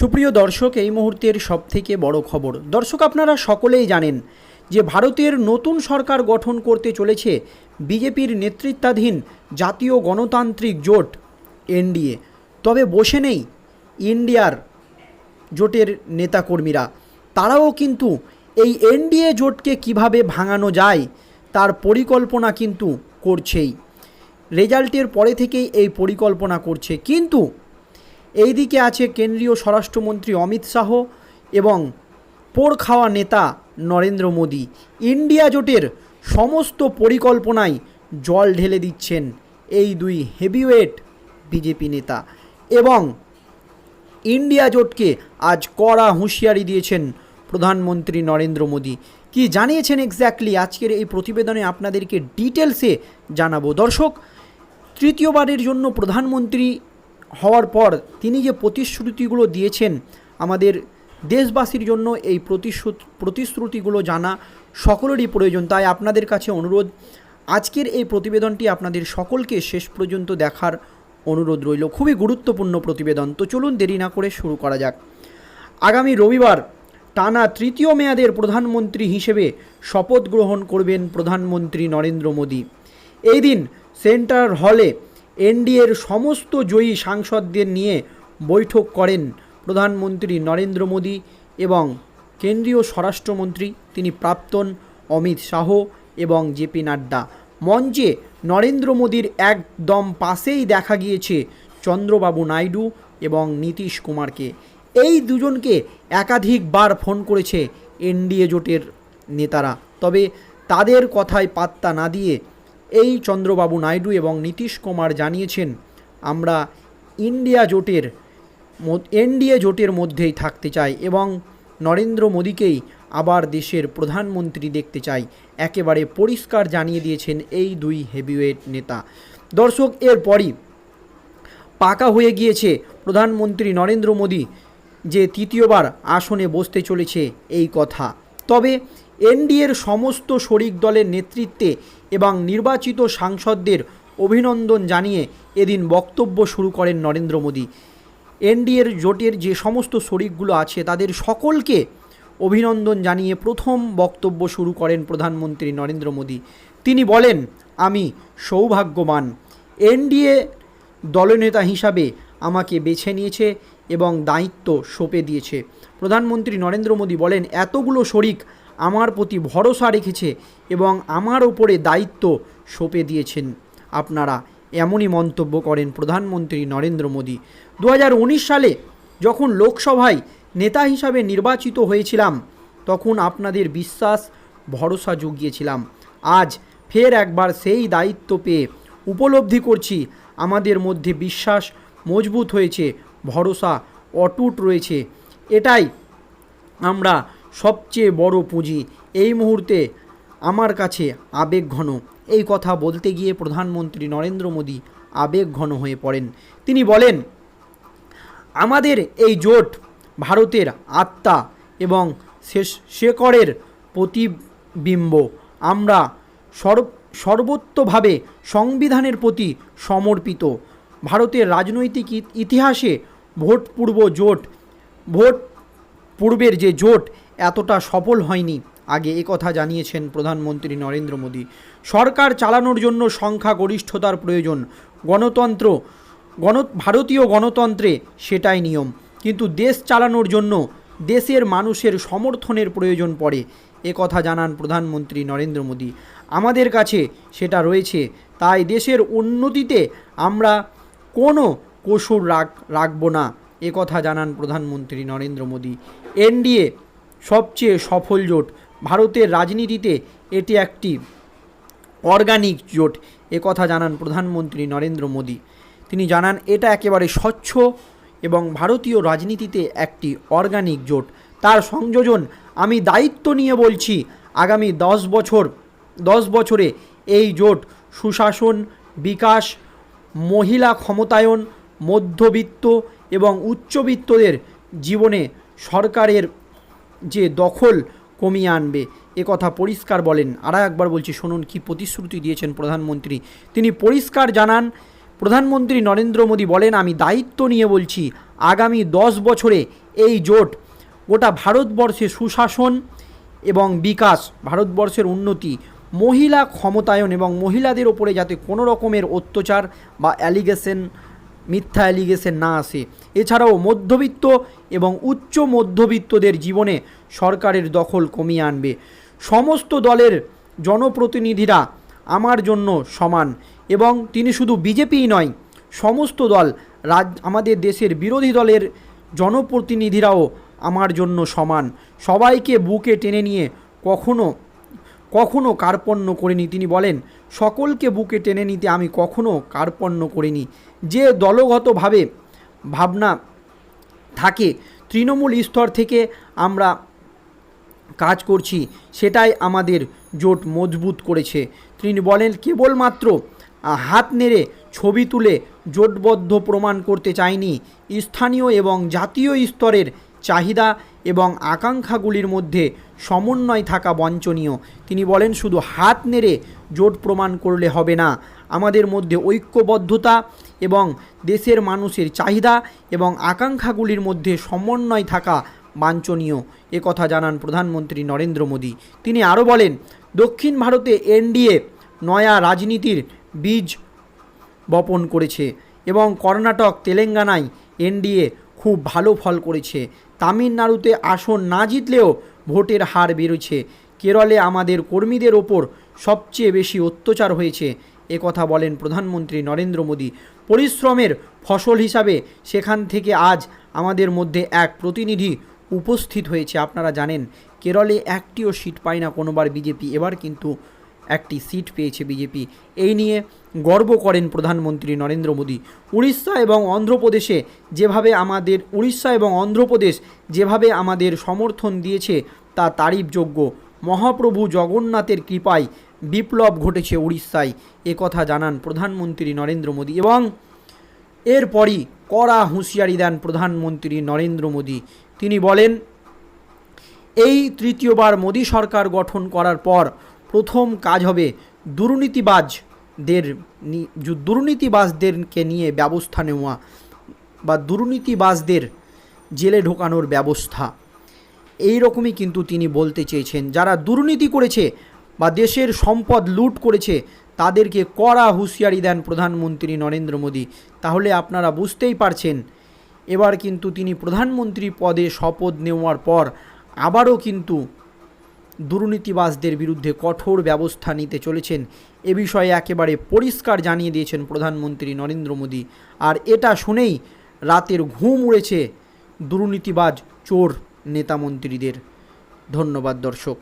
সুপ্রিয় দর্শক, এই মুহূর্তের সবথেকে বড় খবর। দর্শক, আপনারা সকলেই জানেন যে ভারতের নতুন সরকার গঠন করতে চলেছে বিজেপির নেতৃত্বাধীন জাতীয় গণতান্ত্রিক জোট, এনডিএ। তবে বসে নেই ইন্ডিয়ার জোটের নেতাকর্মীরা। তারাও কিন্তু এই এনডিএ জোটকে কীভাবে ভাঙানো যায়, তার পরিকল্পনা কিন্তু করছেই। রেজাল্টের পরে থেকেই এই পরিকল্পনা করছে। কিন্তু এইদিকে আছে কেন্দ্রীয় স্বরাষ্ট্রমন্ত্রী অমিত শাহ এবং পোড় খাওয়া নেতা নরেন্দ্র মোদী। ইন্ডিয়া জোটের সমস্ত পরিকল্পনায় জল ঢেলে দিচ্ছেন এই দুই হেভিওয়েট বিজেপি নেতা এবং ইন্ডিয়া জোটকে আজ কড়া হুঁশিয়ারি দিয়েছেন প্রধানমন্ত্রী নরেন্দ্র মোদী। কি জানিয়েছেন এক্স্যাক্টলি আজকের এই প্রতিবেদনে আপনাদেরকে ডিটেলসে জানাব। দর্শক, তৃতীয়বারের জন্য প্রধানমন্ত্রী হওয়ার পর তিনি যে প্রতিশ্রুতিগুলো দিয়েছেন আমাদের দেশবাসীর জন্য এই প্রতিশ্রুত, প্রতিশ্রুতিগুলো জানা সকলেরই প্রয়োজন। তাই আপনাদের কাছে অনুরোধ, আজকের এই প্রতিবেদনটি আপনাদের সকলকে শেষ পর্যন্ত দেখার অনুরোধ রইল। খুবই গুরুত্বপূর্ণ প্রতিবেদন। তো চলুন দেরি না করে শুরু করা যাক। আগামী রবিবার টানা তৃতীয় মেয়াদের প্রধানমন্ত্রী হিসেবে শপথ গ্রহণ করবেন প্রধানমন্ত্রী নরেন্দ্র মোদী। এই দিন সেন্টার হলে এনডিএর সমস্ত জয়ী সাংসদদের নিয়ে বৈঠক করেন প্রধানমন্ত্রী নরেন্দ্র মোদী এবং কেন্দ্রীয় স্বরাষ্ট্রমন্ত্রী তিনি প্রাক্তন অমিত শাহ এবং জেপি নাড্ডা। মঞ্চে নরেন্দ্র মোদীর একদম পাশেই দেখা গিয়েছে চন্দ্রবাবু নাইডু এবং নীতিশ কুমারকে। এই দুজনকে একাধিকবার ফোন করেছে এনডিএ জোটের নেতারা। তবে তাদের কথায় পাত্তা না দিয়ে এই চন্দ্রবাবু নাইডু এবং নীতিশ কুমার জানিয়েছেন, আমরা ইন্ডিয়া জোটের এনডিএ জোটের মধ্যেই থাকতে চাই এবং নরেন্দ্র মোদীকেই আবার দেশের প্রধানমন্ত্রী দেখতে চাই। একেবারে পরিষ্কার জানিয়ে দিয়েছেন এই দুই হেভিওয়েট নেতা। দর্শক, এরপরই পাকা হয়ে গিয়েছে প্রধানমন্ত্রী নরেন্দ্র মোদী, যে তৃতীয়বার আসনে বসতে চলেছে এই কথা। তবে এনডিএর সমস্ত শরিক দলের নেতৃত্বে এবং নির্বাচিত সাংসদদের অভিনন্দন জানিয়ে এদিন বক্তব্য শুরু করেন নরেন্দ্র মোদী। এনডিএর জোটের যে সমস্ত শরিকগুলো আছে, তাদের সকলকে অভিনন্দন জানিয়ে প্রথম বক্তব্য শুরু করেন প্রধানমন্ত্রী নরেন্দ্র মোদী। তিনি বলেন, আমি সৌভাগ্যবান। এনডিএ দলনেতা হিসাবে আমাকে বেছে নিয়েছে এবং দায়িত্ব সঁপে দিয়েছে। প্রধানমন্ত্রী নরেন্দ্র মোদী বলেন, এতগুলো শরিক আমার প্রতি ভরসা রেখেছে এবং আমার ওপরে দায়িত্ব সঁপে দিয়েছেন। আপনারা এমনই মন্তব্য করেন প্রধানমন্ত্রী নরেন্দ্র মোদী। দু হাজার উনিশ সালে যখন লোকসভায় নেতা হিসাবে নির্বাচিত হয়েছিলাম, তখন আপনাদের বিশ্বাস, ভরসা জুগিয়েছিলাম। আজ ফের একবার সেই দায়িত্ব পেয়ে উপলব্ধি করছি, আমাদের মধ্যে বিশ্বাস মজবুত হয়েছে, ভরসা অটুট রয়েছে। এটাই আমরা সবচেয়ে বড় পুঁজি। এই মুহূর্তে আমার কাছে আবেগ ঘন। এই কথা বলতে গিয়ে প্রধানমন্ত্রী নরেন্দ্র মোদী আবেগ ঘন হয়ে পড়েন। তিনি বলেন, আমাদের এই জোট ভারতের আত্মা এবং শেষ শেকড়ের প্রতিবিম্ব। আমরা সর্ব সর্বত্রভাবে সংবিধানের প্রতি সমর্পিত। ভারতের রাজনৈতিক ইতিহাসে ভোট পূর্ব জোট, ভোট পূর্বের যে জোট এতটা সফল হয়নি, আগে কথা জানিয়েছেন প্রধানমন্ত্রী নরেন্দ্র মোদী। সরকার চালানোর জন্য সংখ্যাগরিষ্ঠতার প্রয়োজন। গণতন্ত্র, গণ, ভারতীয় গণতন্ত্রে সেটাই নিয়ম। কিন্তু দেশ চালানোর জন্য দেশের মানুষের সমর্থনের প্রয়োজন পড়ে, এ কথা জানান প্রধানমন্ত্রী নরেন্দ্র মোদী। আমাদের কাছে সেটা রয়েছে, তাই দেশের উন্নতিতে আমরা কোনো কসুর রাখ, রাখব না, এ কথা জানান প্রধানমন্ত্রী নরেন্দ্র মোদী। এনডিএ সবচেয়ে সফল জোট। ভারতের রাজনীতিতে এটি একটি অর্গানিক জোট কথা জানান প্রধানমন্ত্রী নরেন্দ্র মোদী। তিনি জানান, এটা একেবারে স্বচ্ছ এবং ভারতীয় রাজনীতিতে একটি অর্গানিক জোট। তার সংযোজন আমি দায়িত্ব নিয়ে বলছি, আগামী দশ বছর, দশ বছরে এই জোট সুশাসন, বিকাশ, মহিলা ক্ষমতায়ন, মধ্যবিত্ত এবং উচ্চবিত্তদের জীবনে সরকারের যে দখল কমিয়ে আনবে। এ কথা পরিষ্কার বলেন। আর একবার বলছি, শুনুন কি প্রতিশ্রুতি দিয়েছেন প্রধানমন্ত্রী। তিনি পরিষ্কার জানান, প্রধানমন্ত্রী নরেন্দ্র মোদী বলেন, আমি দায়িত্ব নিয়ে বলছি, আগামী দশ বছরে এই জোট গোটা ভারতবর্ষে সুশাসন এবং বিকাশ, ভারতবর্ষের উন্নতি, মহিলা ক্ষমতায়ন এবং মহিলাদের ওপরে যাতে কোনো রকমের অত্যাচার বা অ্যালিগেশন মিথ্যা অ্যালিগেশন না আসে। এছাড়াও মধ্যবিত্ত এবং উচ্চ মধ্যবিত্তদের জীবনে সরকারের দখল কমিয়ে আনবে। সমস্ত দলের জনপ্রতিনিধিরা আমার জন্য সমান এবং তিনি শুধু বিজেপিই নয়, সমস্ত দল, রাজ, আমাদের দেশের বিরোধী দলের জনপ্রতিনিধিরাও আমার জন্য সমান। সবাইকে বুকে টেনে নিয়ে কখনো কখনো কার্পণ্য করিনি। তিনি বলেন, সকলকে বুকে টেনে নিতে আমি কখনো কার্পণ্য করিনি। যে দলগতভাবে ভাবনা থাকে, তৃণমূল স্তর থেকে আমরা কাজ করছি, সেটাই আমাদের জোট মজবুত করেছে। তিনি বলেন, কেবলমাত্র হাত নেড়ে ছবি তুলে জোটবদ্ধ প্রমাণ করতে চাইনি। স্থানীয় এবং জাতীয় স্তরের চাহিদা এবং আকাঙ্ক্ষাগুলির মধ্যে সমন্বয় থাকা বাঞ্ছনীয় তিনি বলেন, শুধু হাত নেড়ে জোট প্রমাণ করলে হবে না। আমাদের মধ্যে ঐক্যবদ্ধতা এবং দেশের মানুষের চাহিদা এবং আকাঙ্ক্ষাগুলির মধ্যে সমন্বয় থাকা বাঞ্ছনীয়। কথা জানান প্রধানমন্ত্রী নরেন্দ্র মোদী। তিনি আরও বলেন, দক্ষিণ ভারতে এনডিএ নয়া রাজনীতির বীজ বপন করেছে এবং কর্ণাটক তেলেঙ্গানায় এনডিএ খুব ভালো ফল করেছে। তামিলনাড়ুতে আসন না জিতলেও ভোটের হার বেরোচ্ছে কেরলে আমাদের কর্মীদের ওপর সবচেয়ে বেশি অত্যাচার হয়েছে। কথা বলেন প্রধানমন্ত্রী নরেন্দ্র মোদী। পরিশ্রমের ফসল হিসাবে সেখান থেকে আজ আমাদের মধ্যে এক প্রতিনিধি উপস্থিত হয়েছে। আপনারা জানেন, কেরলে একটিও সিট পায় না কোনোবার বিজেপি। এবার কিন্তু একটি সিট পেয়েছে বিজেপি। এই নিয়ে গর্ব করেন প্রধানমন্ত্রী নরেন্দ্র মোদী। উড়িষ্যা এবং অন্ধ্রপ্রদেশে যেভাবে আমাদের, উড়িষ্যা এবং অন্ধ্রপ্রদেশ যেভাবে আমাদের সমর্থন দিয়েছে, তা তারিফযোগ্য। মহাপ্রভু জগন্নাথের কৃপায় বিপ্লব ঘটেছে উড়িষ্যায় একথা জানান প্রধানমন্ত্রী নরেন্দ্র মোদী এবং এরপরই কড়া হুঁশিয়ারি দেন প্রধানমন্ত্রী নরেন্দ্র মোদী। তিনি বলেন, এই তৃতীয়বার মোদী সরকার গঠন করার পর প্রথম কাজ হবে দুর্নীতিবাজদের দুর্নীতিবাজদেরকে নিয়ে ব্যবস্থা নেওয়া বা দুর্নীতিবাজদের জেলে ঢোকানোর ব্যবস্থা। এই রকমই কিন্তু তিনি বলতে চেয়েছেন। যারা দুর্নীতি করেছে বা দেশের সম্পদ লুট করেছে, তাদেরকে কড়া হুঁশিয়ারি দেন প্রধানমন্ত্রী নরেন্দ্র মোদী। তাহলে আপনারা বুঝতেই পারছেন, এবার কিন্তু তিনি প্রধানমন্ত্রী পদে শপথ নেওয়ার পর আবারও কিন্তু দুর্নীতিবাজদের বিরুদ্ধে কঠোর ব্যবস্থা নিতে চলেছেন। এ বিষয়ে একেবারে পরিষ্কার জানিয়ে দিয়েছেন প্রধানমন্ত্রী নরেন্দ্র মোদী। আর এটা শুনেই রাতের ঘুম উড়েছে দুর্নীতিবাজ চোর নেতামন্ত্রীদের। ধন্যবাদ, দর্শক।